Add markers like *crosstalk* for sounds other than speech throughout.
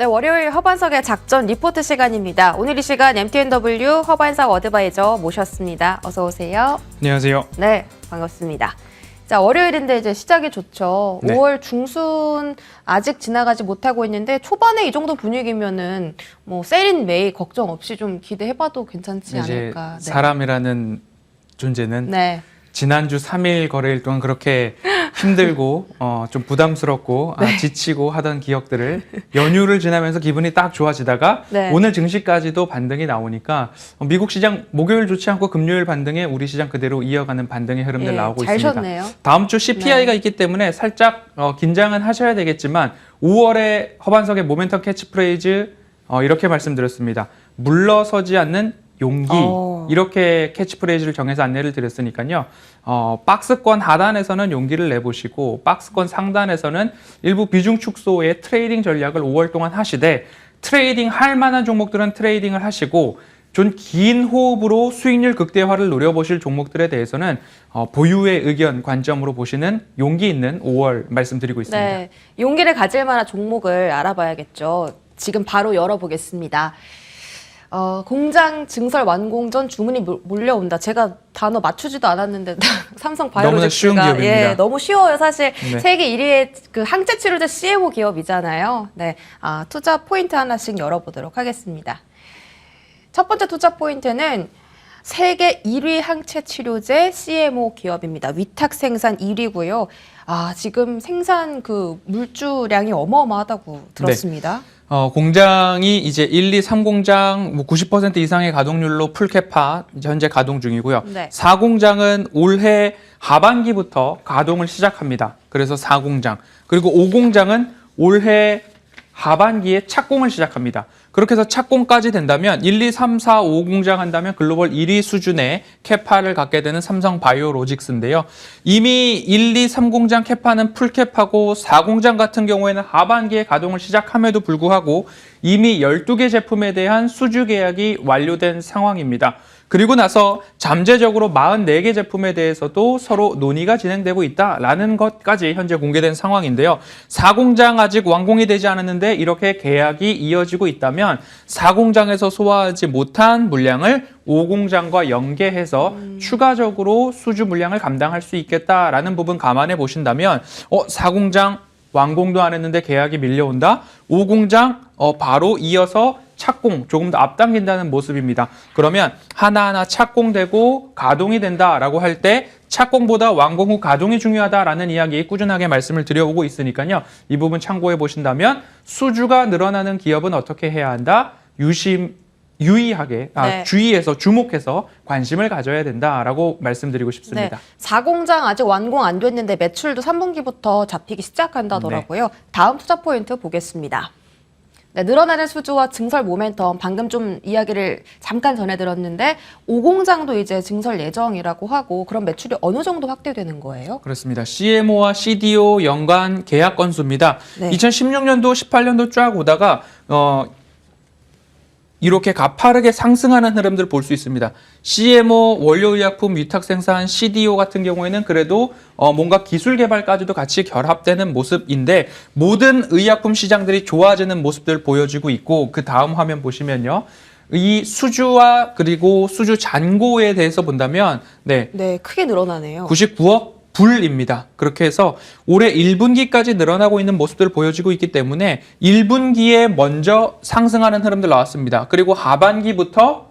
네, 월요일 허반석의 작전 리포트 시간입니다. 오늘 이 시간 MTNW 허반석 어드바이저 모셨습니다. 어서 오세요. 안녕하세요. 네, 반갑습니다. 자, 월요일인데 이제 시작이 좋죠. 네. 5월 중순 아직 지나가지 못하고 있는데 초반에 이 정도 분위기면은 뭐 세린 메이 걱정 없이 좀 기대해봐도 괜찮지 않을까. 네. 사람이라는 존재는 네. 지난주 3일 거래일 동안 그렇게 힘들고 어, 좀 부담스럽고 네. 아, 지치고 하던 기억들을 연휴를 지나면서 기분이 딱 좋아지다가 네. 오늘 증시까지도 반등이 나오니까 어, 미국 시장 목요일 좋지 않고 금요일 반등에 우리 시장 그대로 이어가는 반등의 흐름들 예, 나오고 잘 있습니다. 쉬었네요. 다음 주 CPI가 네. 있기 때문에 살짝 어, 긴장은 하셔야 되겠지만 5월에 허반석의 모멘텀 캐치프레이즈 어, 이렇게 말씀드렸습니다. 물러서지 않는 용기 어. 이렇게 캐치프레이즈를 정해서 안내를 드렸으니까요. 어, 박스권 하단에서는 용기를 내보시고 박스권 상단에서는 일부 비중 축소의 트레이딩 전략을 5월 동안 하시되 트레이딩 할 만한 종목들은 트레이딩을 하시고 좀 긴 호흡으로 수익률 극대화를 노려보실 종목들에 대해서는 어, 보유의 의견 관점으로 보시는 용기 있는 5월 말씀드리고 있습니다. 네, 용기를 가질 만한 종목을 알아봐야겠죠. 지금 바로 열어보겠습니다. 어, 공장 증설 완공 전 주문이 몰- 몰려온다. 제가 단어 맞추지도 않았는데 *laughs* 삼성 너무나 쉬운 바이오로직스가 기업입니다. 예, 너무 쉬워요. 사실 네. 세계 1위의 그 항체 치료제 CMO 기업이잖아요. 네, 아, 투자 포인트 하나씩 열어보도록 하겠습니다. 첫 번째 투자 포인트는 세계 1위 항체 치료제 CMO 기업입니다. 위탁 생산 1위고요. 아, 지금 생산 그 물주량이 어마어마하다고 들었습니다. 어, 공장이 이제 1, 2, 3공장 뭐90% 이상의 가동률로 풀캐파 현재 가동 중이고요. 네. 4공장은 올해 하반기부터 가동을 시작합니다. 그래서 4공장. 그리고 5공장은 올해 하반기에 착공을 시작합니다. 그렇게 해서 착공까지 된다면 1, 2, 3, 4, 5 공장 한다면 글로벌 1위 수준의 캐파를 갖게 되는 삼성 바이오로직스인데요. 이미 1, 2, 3 공장 캐파는 풀캐파고 4 공장 같은 경우에는 하반기에 가동을 시작함에도 불구하고 이미 12개 제품에 대한 수주 계약이 완료된 상황입니다. 그리고 나서 잠재적으로 44개 제품에 대해서도 서로 논의가 진행되고 있다라는 것까지 현재 공개된 상황인데요. 4공장 아직 완공이 되지 않았는데 이렇게 계약이 이어지고 있다면 4공장에서 소화하지 못한 물량을 5공장과 연계해서 추가적으로 수주 물량을 감당할 수 있겠다라는 부분 감안해 보신다면 어 4공장 완공도 안 했는데 계약이 밀려온다. 5공장 어, 바로 이어서 착공 조금 더 앞당긴다는 모습입니다. 그러면 하나하나 착공되고 가동이 된다라고 할 때 착공보다 완공 후 가동이 중요하다라는 이야기 꾸준하게 말씀을 드려오고 있으니까요. 이 부분 참고해 보신다면 수주가 늘어나는 기업은 어떻게 해야 한다? 유심 유의하게 아, 네. 주의해서 주목해서 관심을 가져야 된다라고 말씀드리고 싶습니다. 네, 4공장 아직 완공 안 됐는데 매출도 3분기부터 잡히기 시작한다더라고요. 네. 다음 투자 포인트 보겠습니다. 네, 늘어나는 수주와 증설 모멘텀 방금 좀 이야기를 잠깐 전해 들었는데 5공장도 이제 증설 예정이라고 하고 그럼 매출이 어느 정도 확대되는 거예요? 그렇습니다. CMO와 CDO 연간 계약 건수입니다. 네. 2016년도, 18년도 쫙 오다가 어 이렇게 가파르게 상승하는 흐름들 볼 수 있습니다. CMO 원료의약품 위탁 생산 CDO 같은 경우에는 그래도 어 뭔가 기술 개발까지도 같이 결합되는 모습인데 모든 의약품 시장들이 좋아지는 모습들 보여지고 있고 그 다음 화면 보시면요. 이 수주와 그리고 수주 잔고에 대해서 본다면 네 네, 크게 늘어나네요. 99억 불입니다. 그렇게 해서 올해 1분기까지 늘어나고 있는 모습들을 보여지고 있기 때문에 1분기에 먼저 상승하는 흐름들 나왔습니다. 그리고 하반기부터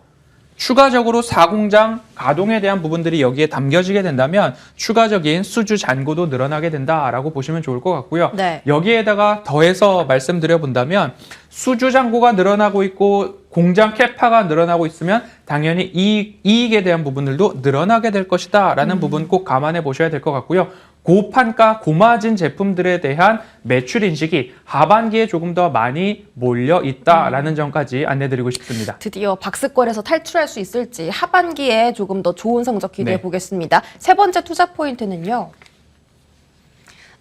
추가적으로 4공장 가동에 대한 부분들이 여기에 담겨지게 된다면 추가적인 수주 잔고도 늘어나게 된다라고 보시면 좋을 것 같고요. 네. 여기에다가 더해서 말씀드려 본다면 수주 잔고가 늘어나고 있고 공장 캐파가 늘어나고 있으면 당연히 이익, 이익에 대한 부분들도 늘어나게 될 것이다 라는 부분 꼭 감안해 보셔야 될 것 같고요. 고판가, 고마진 제품들에 대한 매출 인식이 하반기에 조금 더 많이 몰려 있다라는 점까지 안내드리고 싶습니다. 드디어 박스권에서 탈출할 수 있을지 하반기에 조금 더 좋은 성적 기대해 네. 보겠습니다. 세 번째 투자 포인트는요.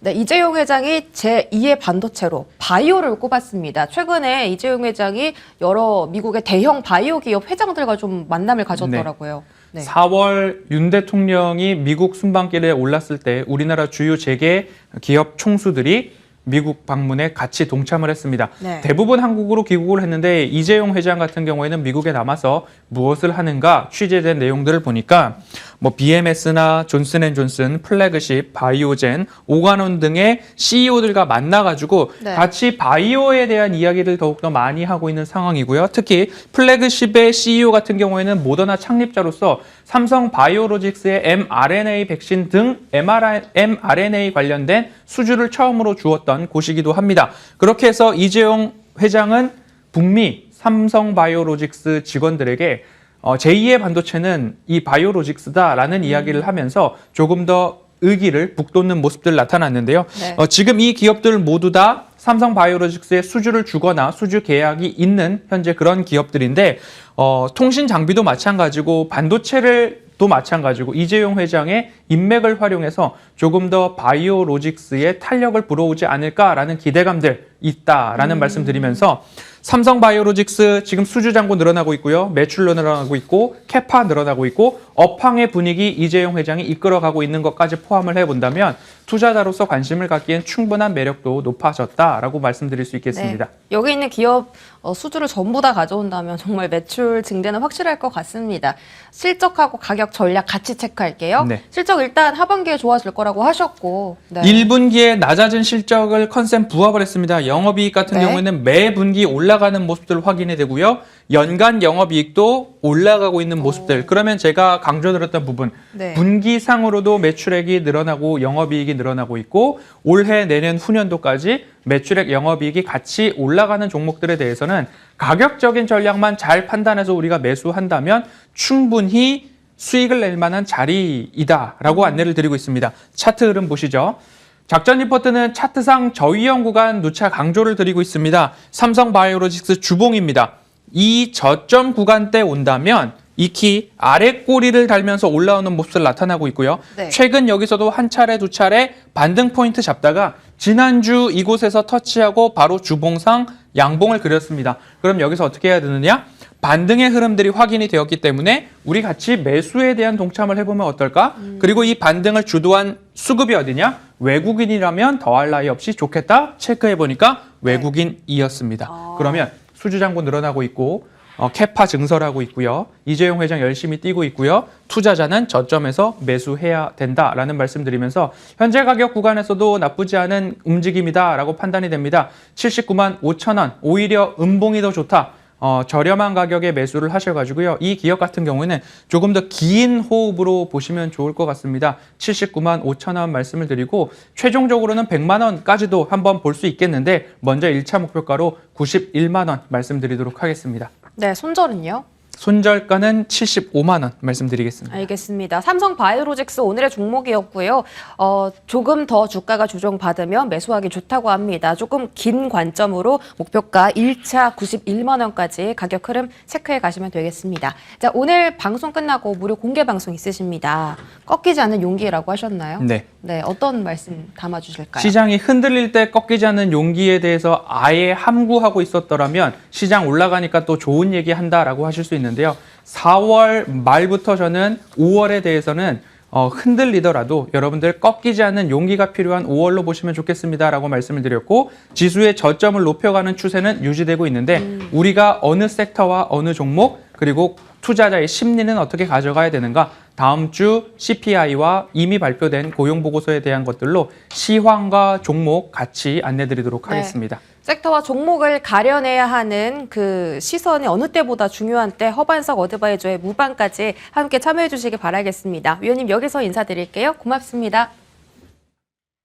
네, 이재용 회장이 제2의 반도체로 바이오를 꼽았습니다. 최근에 이재용 회장이 여러 미국의 대형 바이오 기업 회장들과 좀 만남을 가졌더라고요. 네. 4월 윤 대통령이 미국 순방길에 올랐을 때 우리나라 주요 재계 기업 총수들이 미국 방문에 같이 동참을 했습니다. 네. 대부분 한국으로 귀국을 했는데 이재용 회장 같은 경우에는 미국에 남아서 무엇을 하는가 취재된 내용들을 보니까 뭐 BMS나 존슨앤존슨, 플래그십, 바이오젠, 오가논 등의 CEO들과 만나가지고 네. 같이 바이오에 대한 이야기를 더욱더 많이 하고 있는 상황이고요. 특히 플래그십의 CEO 같은 경우에는 모더나 창립자로서 삼성 바이오로직스의 mRNA 백신 등 mRNA 관련된 수주를 처음으로 주었던 곳이기도 합니다. 그렇게 해서 이재용 회장은 북미 삼성 바이오로직스 직원들에게 어, 제2의 반도체는 이 바이오로직스다라는 이야기를 하면서 조금 더 의기를 북돋는 모습들 나타났는데요. 네. 어, 지금 이 기업들 모두 다 삼성 바이오로직스에 수주를 주거나 수주 계약이 있는 현재 그런 기업들인데 어, 통신 장비도 마찬가지고 반도체를 또 마찬가지고 이재용 회장의 인맥을 활용해서 조금 더 바이오로직스에 탄력을 불어오지 않을까라는 기대감들 있다라는 말씀 드리면서 삼성 바이오로직스 지금 수주 잔고 늘어나고 있고요. 매출 늘어나고 있고 캐파 늘어나고 있고 업황의 분위기 이재용 회장이 이끌어가고 있는 것까지 포함을 해본다면 투자자로서 관심을 갖기엔 충분한 매력도 높아졌다라고 말씀드릴 수 있겠습니다. 네. 여기 있는 기업 어, 수주를 전부 다 가져온다면 정말 매출 증대는 확실할 것 같습니다. 실적하고 가격 전략 같이 체크할게요. 네. 실적 일단 하반기에 좋아질 거라고 하셨고. 네. 1분기에 낮아진 실적을 컨센 부합을 했습니다. 영업이익 같은 네. 경우에는 매 분기 올라가는 모습들 확인이 되고요. 연간 영업이익도 올라가고 있는 모습들. 그러면 제가 강조드렸던 부분, 네. 분기상으로도 매출액이 늘어나고 영업이익이 늘어나고 있고 올해 내년 후년도까지 매출액 영업이익이 같이 올라가는 종목들에 대해서는 가격적인 전략만 잘 판단해서 우리가 매수한다면 충분히 수익을 낼 만한 자리이다라고 안내를 드리고 있습니다. 차트 흐름 보시죠. 작전 리포트는 차트상 저위험 구간 누차 강조를 드리고 있습니다. 삼성 바이오로직스 주봉입니다. 이 저점 구간대 온다면 익히 아래 꼬리를 달면서 올라오는 모습을 나타나고 있고요. 네. 최근 여기서도 한 차례 두 차례 반등 포인트 잡다가 지난주 이곳에서 터치하고 바로 주봉상 양봉을 그렸습니다. 그럼 여기서 어떻게 해야 되느냐? 반등의 흐름들이 확인이 되었기 때문에 우리 같이 매수에 대한 동참을 해보면 어떨까? 그리고 이 반등을 주도한 수급이 어디냐? 외국인이라면 더할 나위 없이 좋겠다? 체크해보니까 외국인이었습니다. 아. 그러면 수주잔고 늘어나고 있고 어, 캐파 증설하고 있고요. 이재용 회장 열심히 뛰고 있고요. 투자자는 저점에서 매수해야 된다라는 말씀드리면서 현재 가격 구간에서도 나쁘지 않은 움직임이다라고 판단이 됩니다. 79만 5천 원 오히려 음봉이 더 좋다. 어, 저렴한 가격에 매수를 하셔가지고요. 이 기업 같은 경우에는 조금 더 긴 호흡으로 보시면 좋을 것 같습니다. 79만 5천 원 말씀을 드리고 최종적으로는 100만 원까지도 한번 볼 수 있겠는데 먼저 1차 목표가로 91만 원 말씀드리도록 하겠습니다. 네, 손절은요? 손절가는 75만 원 말씀드리겠습니다. 알겠습니다. 삼성 바이오로직스 오늘의 종목이었고요. 어, 조금 더 주가가 조정받으면 매수하기 좋다고 합니다. 조금 긴 관점으로 목표가 1차 91만 원까지 가격 흐름 체크해 가시면 되겠습니다. 자, 오늘 방송 끝나고 무료 공개 방송 있으십니다. 꺾이지 않는 용기라고 하셨나요? 네. 네, 어떤 말씀 담아 주실까요? 시장이 흔들릴 때 꺾이지 않는 용기에 대해서 아예 함구하고 있었더라면 시장 올라가니까 또 좋은 얘기 한다라고 하실 수 있는 데요. 4월 말부터 저는 5월에 대해서는 어, 흔들리더라도 여러분들 꺾이지 않는 용기가 필요한 5월로 보시면 좋겠습니다라고 말씀을 드렸고 지수의 저점을 높여가는 추세는 유지되고 있는데 우리가 어느 섹터와 어느 종목 그리고 투자자의 심리는 어떻게 가져가야 되는가 다음 주 CPI와 이미 발표된 고용 보고서에 대한 것들로 시황과 종목 같이 안내드리도록 네. 하겠습니다. 섹터와 종목을 가려내야 하는 그 시선이 어느 때보다 중요한 때 허반석 어드바이저의 무방까지 함께 참여해 주시기 바라겠습니다. 위원님 여기서 인사드릴게요. 고맙습니다.